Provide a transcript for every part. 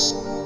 Thanks.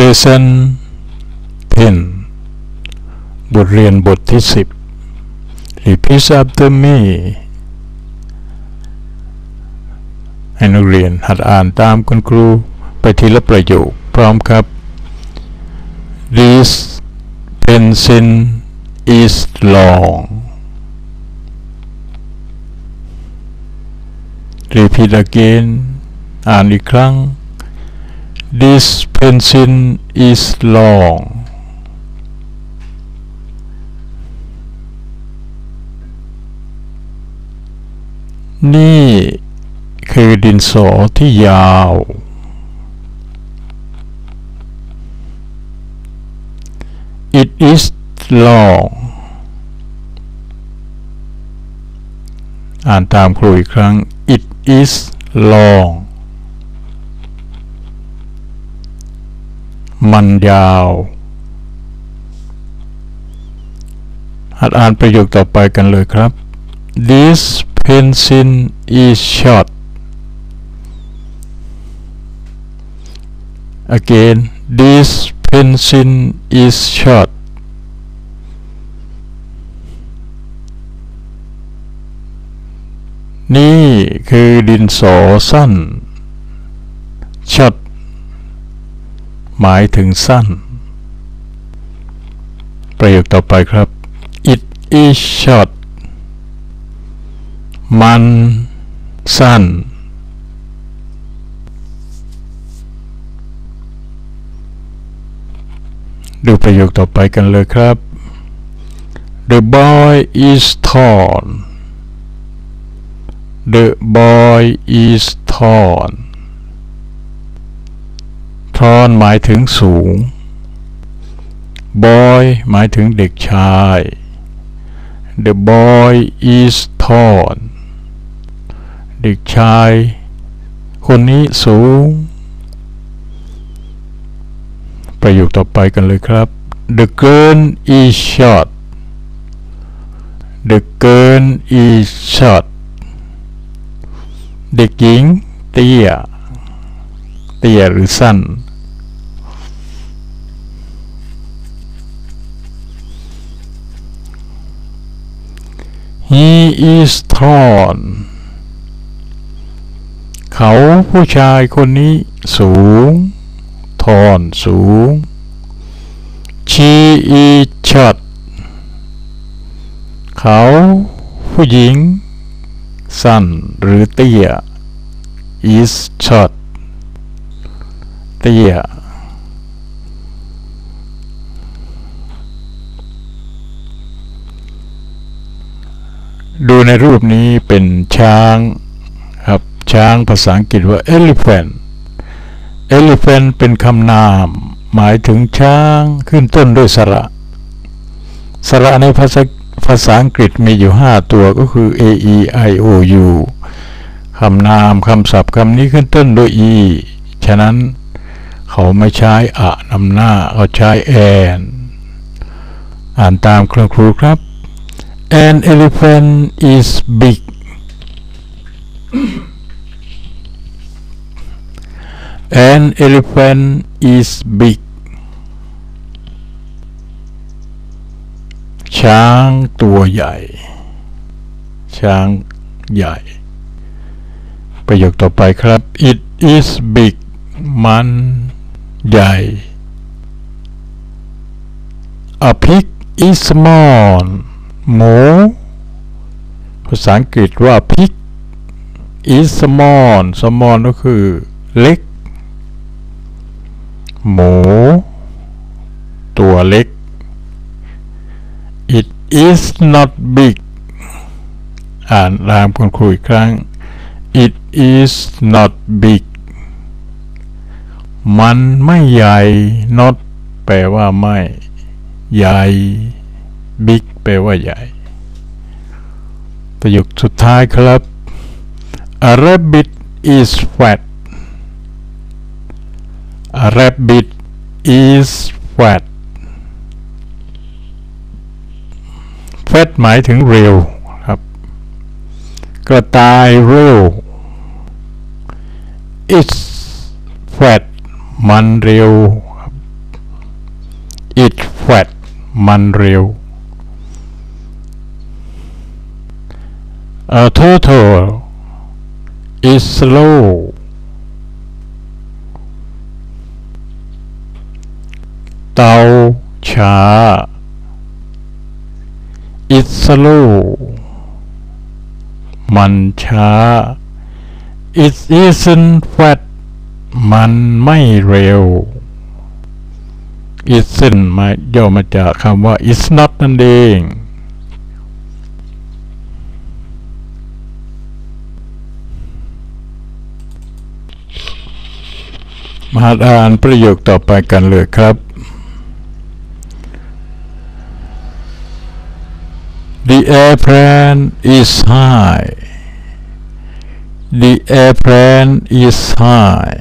Lesson 10 บทเรียนบทที่ 10 Repeat after me ให้นักเรียนหัดอ่านตามคุณครูไปทีละประโยคพร้อมครับ This pencil is long Repeat again อ่านอีกครั้ง This pencil is long นี่คือดินสอที่ยาว It is long อ่านตามครูอีกครั้ง It is long มันยาวหัดอ่านประโยคต่อไปกันเลยครับ This pencil is short Again this pencil is short นี่คือดินสอสั้นช็อต หมายถึงสั้น ประโยคต่อไปครับ it is short มันสั้น ดูประโยคต่อไปกันเลยครับ the boy is tall the boy is tall ทอนหมายถึงสูง boy หมายถึงเด็กชาย the boy is tall เด็กชาย คนนี้สูง ประโยคต่อไปกันเลยครับ the girl is short the girl is short เด็กหญิง เตี้ย เตี้ยหรือสั้น He is tall เขาผู้ชายคนนี้สูง ทอนสูง She is short เขาผู้หญิง สั้นหรือเตี้ย is short เตี้ย ดูในรูปนี้เป็นช้างครับช้างภาษาอังกฤษว่า elephant elephant เป็นคำนาม หมายถึงช้างขึ้นต้นด้วยสระ สระในภาษาภาษาอังกฤษมีอยู่ 5 ตัวก็คือ a e i o u คำนามคำศัพท์คำนี้ขึ้นต้นด้วย e ฉะนั้นเขาไม่ใช้อะนำหน้าเขาใช้แอน อ่านตามครูครูครับ An elephant is big An elephant is big ช้างตัวใหญ่ ช้างใหญ่ ประโยคต่อไปครับ It is big มันใหญ่ A pig is small หมู ภาษาอังกฤษว่า pig is small small ก็คือเล็ก หมู ตัวเล็ก it is not big อ่านตามคุณครูอีกครั้ง it is not big มันไม่ใหญ่ not แปลว่าไม่ ใหญ่ big แปลว่าใหญ่ ประโยคสุดท้ายครับ A rabbit is fat A rabbit is fat fat หมายถึงเร็วครับ กระต่ายเร็ว is fat มันเร็ว it fat มันเร็ว a turtle is slow เต่าช้า it's slow มันช้า it isn't fat มันไม่เร็ว isn't มาย่อมาจากคำว่า is not นั่นเอง มาอ่านประโยคต่อไปกันเลยครับ The airplane is high The airplane is high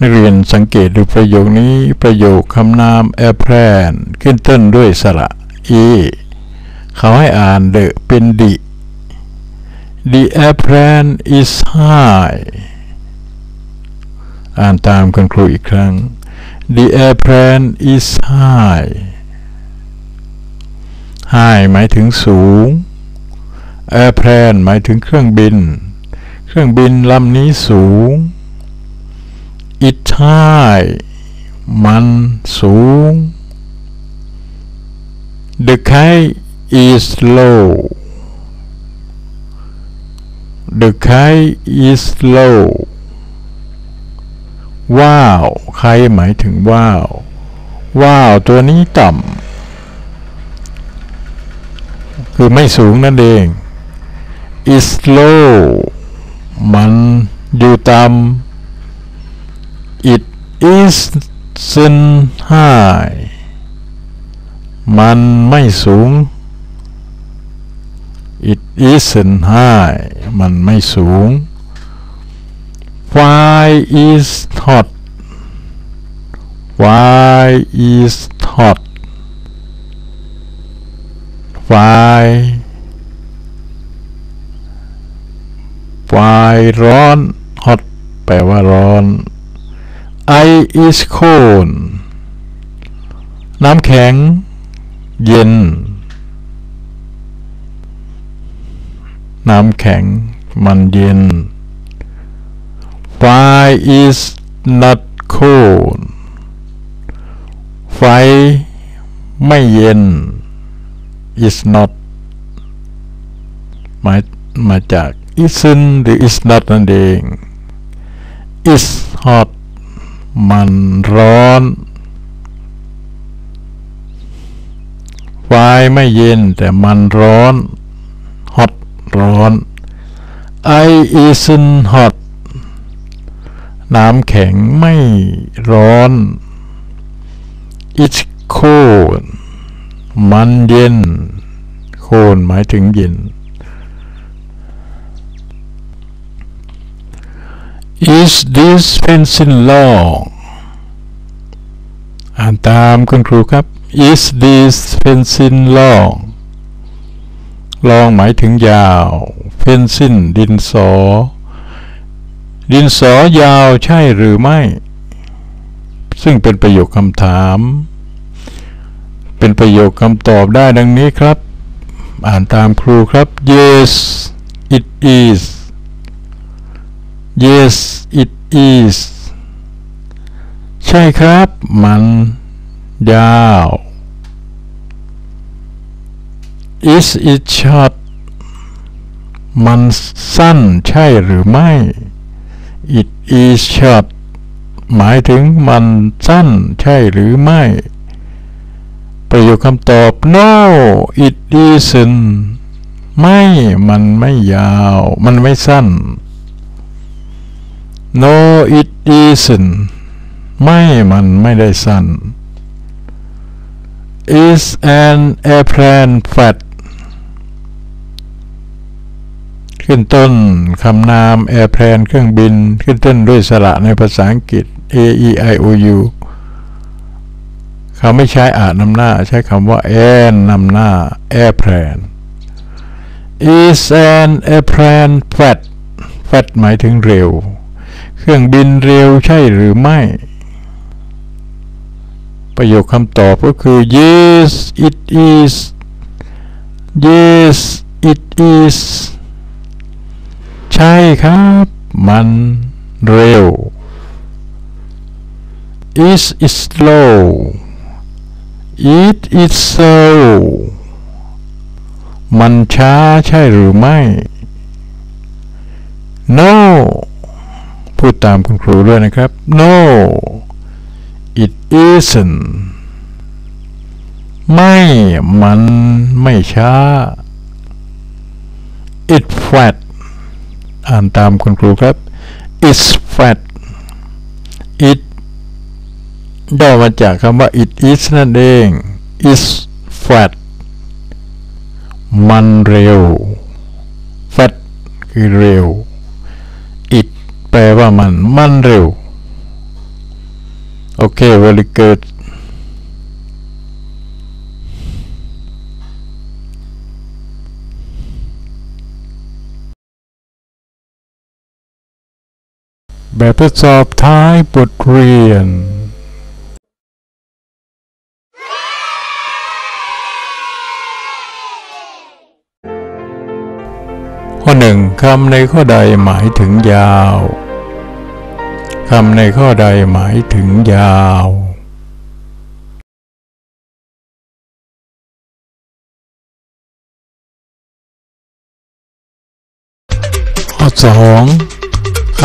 นักเรียนสังเกตดูประโยคนี้ประโยคคำนาม airplane ขึ้นต้นด้วยสระ e เขาให้อ่าน the เป็น the The airplane is high อ่านตามคุณครูอีกครั้ง The airplane is high high หมายถึงสูง airplane หมายถึงเครื่องบิน เครื่องบินลำนี้สูง it high มันสูง the kite is low the kite is low ว้าว ใครหมายถึงว้าว ว้าว ตัวนี้ต่ำ คือไม่สูงนั่นเอง is low มันอยู่ต่ำ it isn't high มันไม่สูง it isn't high มันไม่สูง why is hot why is hot why why ร้อน hot แปลว่าร้อน I is cold น้ำแข็ง เย็น น้ำแข็ง มันเย็น Why is not cold ไฟไม่เย็น is not มามาจาก isn't หรือ is not นั่นเอง is hot มันร้อน ไฟไม่เย็นแต่มันร้อน hot ร้อน I isn't hot น้ำแข็งไม่ร้อน It's cold มันเย็น cold หมายถึงเย็น Is this pencil long อ่านตามคุณครูครับ Is this pencil long ลองหมายถึงยาว pencil ดินสอ ดินสอยาวใช่หรือไม่ ซึ่งเป็นประโยคคำถาม เป็นประโยคคำตอบได้ดังนี้ครับ อ่านตามครูครับ yes it is yes it is ใช่ครับ มันยาว is it short มันสั้นใช่หรือไม่ it is short หมายถึงมันสั้นใช่หรือไม่ ประโยคคำตอบ no it isn't ไม่มันไม่ยาว มันไม่สั้น no it isn't ไม่มันไม่ได้สั้น is an airplane fat ขึ้นต้นคำนาม airplane เครื่องบิน ขึ้นต้นด้วยสระในภาษาอังกฤษ a e i o u เขาไม่ใช้อานำหน้า ใช้คำว่า an นนำหน้า airplane is an airplane fat fat หมายถึงเร็ว เครื่องบินเร็วใช่หรือไม่ ประโยคคำตอบก็คือ yes it is yes it is ใช่ครับ มันเร็ว is is slow it is slow มันช้าใช่หรือไม่ no พูดตามคุณครูด้วยนะครับ no it isn't ไม่มันไม่ช้า it flat อ่านตามคุณครูครับ it's fat it ได้มาจากคำว่า it is นั่นเอง is fat มันเร็ว fat คือเร็ว it แปลว่ามัน มันเร็ว โอเค very good แบบทดสอบท้ายบทเรียน ข้อหนึ่งคำในข้อใดหมายถึงยาว คำในข้อใดหมายถึงยาว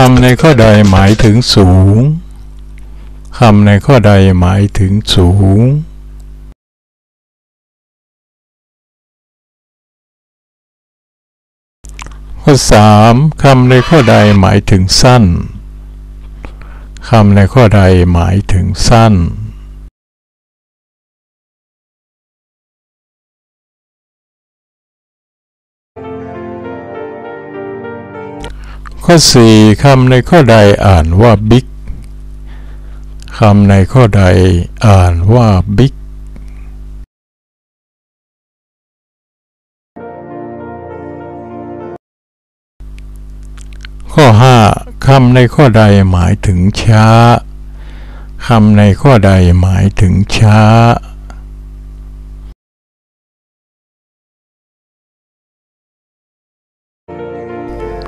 ำในข้อใดหมายถึงสูงคำในข้อใดหมายถึงสูงข้อสามคำในข้อใดหมายถึงสั้นคำในข้อใดหมายถึงสั้น ข้อสี่คำในข้อใดอ่านว่าบิ๊กคำในข้อใดอ่านว่าบิ๊กข้อห้าคำในข้อใดหมายถึงช้า คำในข้อใดหมายถึงช้า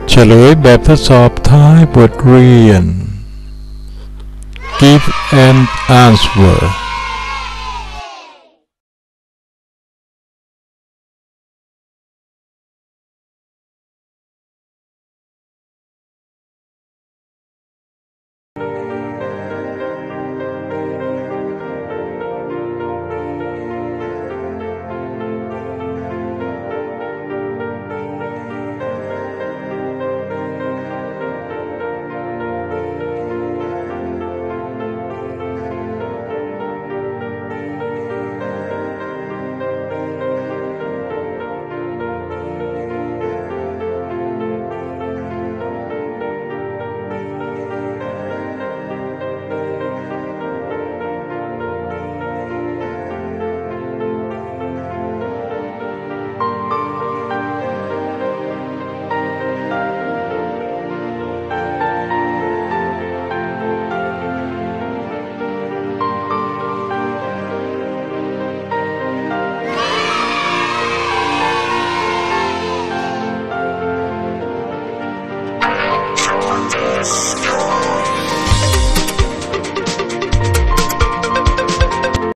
เฉลยแบบทดสอบท้ายบทเรียน Give an answer